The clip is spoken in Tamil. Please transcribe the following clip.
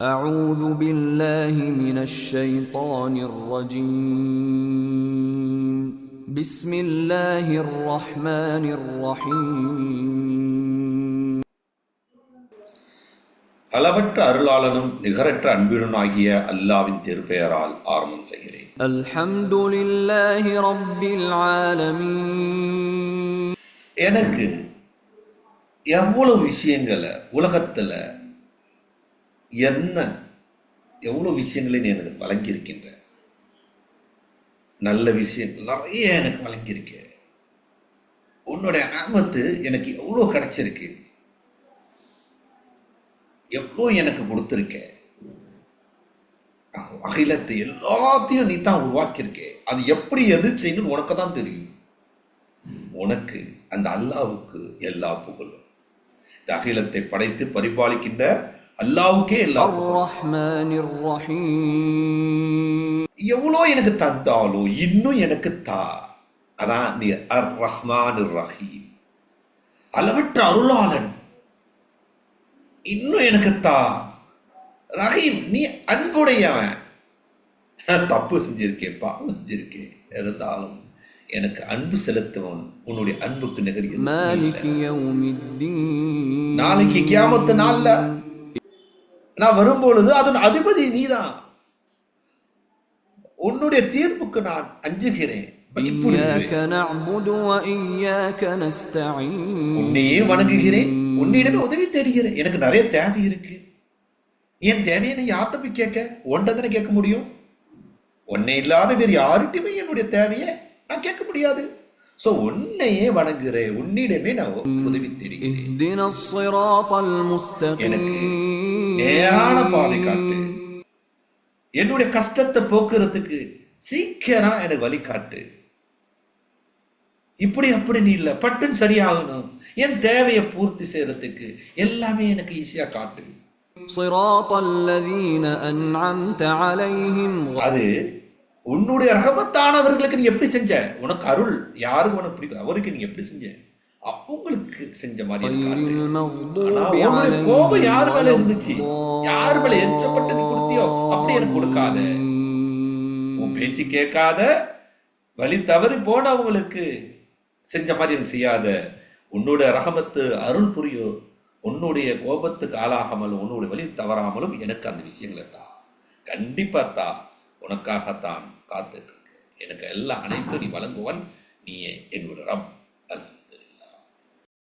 أعوذ بالله من الشيطان الرجيم بسم الله الرحمن الرحيم அளவற்ற அருளாளனும் நிகரற்ற அன்பினுனாகிய அல்லாவின் திருப்பெயரால் ஆரம்பம் செய்கிறேன் الحمد لله رب العالمين எனக்கு எவ்வளவு விஷயங்களை உலகத்துல என்ன எவ்வளோ விஷயங்களை நீ எனக்கு வழங்கியிருக்கின்ற? நல்ல விஷயம் நிறைய எனக்கு வழங்கியிருக்க. உன்னுடைய ஆமத்து எனக்கு எவ்வளோ கிடைச்சிருக்கு? எவ்வளோ எனக்கு கொடுத்துருக்க? அகிலத்தை எல்லாத்தையும் நீ தான் உருவாக்கியிருக்க. அது எப்படி எது செய்யணும் உனக்கு தான் தெரியும். உனக்கு அந்த அல்லாவுக்கு எல்லா புகழும். இந்த அகிலத்தை படைத்து பரிபாலிக்கின்ற அல்லாவுக்கே எவ்வளோ எனக்கு தந்தாலும் இன்னும் எனக்கு தா. அதான் நீ அர் ரஹ்மான் ரஹீம் அளவற்ற அருளாளன். இன்னும் எனக்கு தா. ரஹீம் நீ அன்புடையவன். தப்பு செஞ்சிருக்கேன் பாவம் செஞ்சிருக்கேன். இருந்தாலும் எனக்கு அன்பு செலுத்துவன் உன்னுடைய அன்புக்கு நிகர் நாளைக்கு கியாமத்து நாளில் நான் வரும்பொழுது அதன் அதிபதி நீதான். உன்னுடைய தீர்ப்புக்கு நான் அஞ்சுகிறேன். உன்னையே வணங்குகிறேன்? உன்னிடமே உதவி தேடுகிறேன். எனக்கு நிறைய தேவை இருக்கு. என் தேவையை நீ யார்கிட்ட போய் கேட்க? ஒன்றை கேட்க முடியும்? உன்னை இல்லாத வேறு யார்கிட்டயுமே என்னுடைய தேவையை நான் கேட்க முடியாது. சோ உன்னையே வணங்குறேன் உன்னிடமே நான் உதவி தேடுகிறேன். எனக்கு நேரான பாதை காட்டு. என்னுடைய கஷ்டத்தை போக்குறதுக்கு சீக்கிரம் எனக்கு வழிகாட்டு இப்படி அப்படி நீ இல்லை. பட்டுன்னு சரியாகணும். என் தேவையை பூர்த்தி செய்யறதுக்கு எல்லாமே எனக்கு ஈஸியா காட்டு. அது உன்னுடைய ரகமத்தானவர்களுக்கு நீ எப்படி செஞ்ச? உனக்கு அருள். யாருக்கு உனக்கு பிடிக்கும்? அவருக்கு நீ எப்படி செஞ்ச? அவங்களுக்கு செஞ்ச மாதிரி கோபம் யாரு மேல இருந்துச்சு? யாரு மேல எரிச்சப்பட்டு நீ கொடுத்தியோ அப்படி எனக்கு கொடுக்காத. உன் பேச்சு கேட்காத வழி தவறி போன அவங்களுக்கு செஞ்ச மாதிரி எனக்கு செய்யாத. உன்னுடைய ரகமத்து அருள் புரியோ உன்னுடைய கோபத்துக்கு ஆளாகாமலும் உன்னுடைய வழி தவறாமலும் எனக்கு அந்த விஷயங்களை தான் கண்டிப்பா தா. உனக்காகத்தான் காத்துட்டு இருக்கு எனக்கு எல்லா அனைத்தும் நீ வழங்குவன். நீ என்னோட ரம்